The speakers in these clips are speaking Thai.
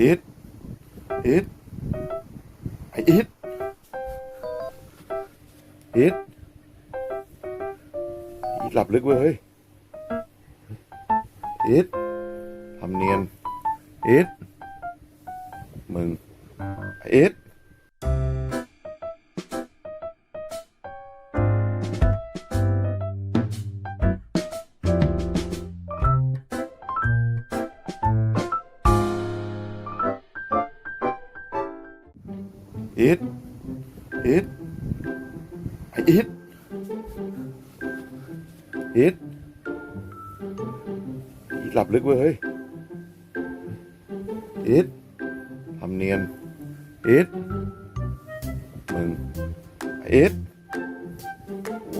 อิดอิดไออิดอิดอิดหลับลึกเว้ยเฮ้ยอิดทำเนียนอิดมึงอิด อิดอิดไออิดอิดอิดหลับลึกเว้ยเฮ้ยอิดทำเนียนอิดมึงอ้อิด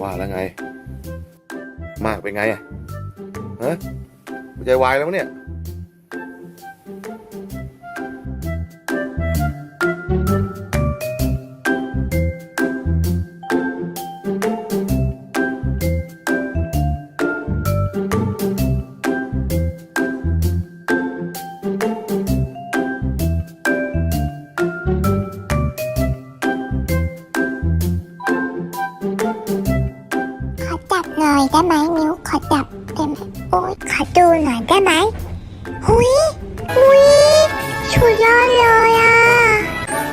ว่าแล้วไง มากเป็นไงอะฮะใจวายแล้วเนี่ย หน่อยได้ไหมนิ้วขอจับได้ไหมโอ๊ยขอดูหน่อยได้ไหมหุยหุยสุดยอดเลยอะ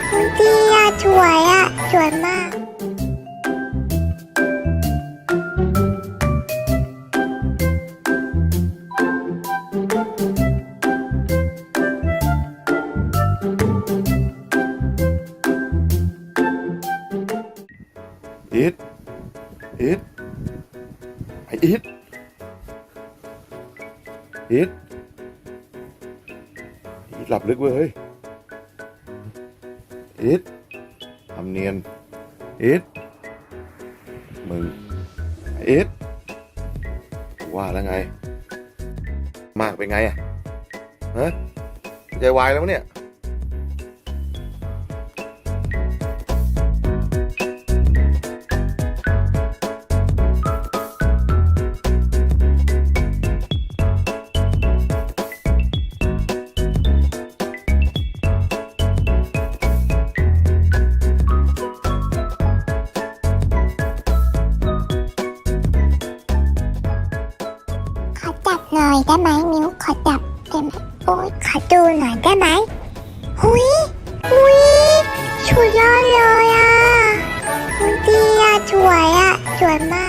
หุยดีอะสวยอะสวยมากอิดอิด ไออิดอิดอิดหลับลึกเว้ยอิดทำเนียนอิดมึงอิดว่าแล้วไง มากเป็นไงอะฮะหัวใจวายแล้วเนี่ย น่อยได้ไหมนิ้วขอจับได้ไหมโอ๊ยขอดูหน่อยได้ไหมหุยหุยสุดยอดเลยอะหุยดีอะสวยอะสวยมาก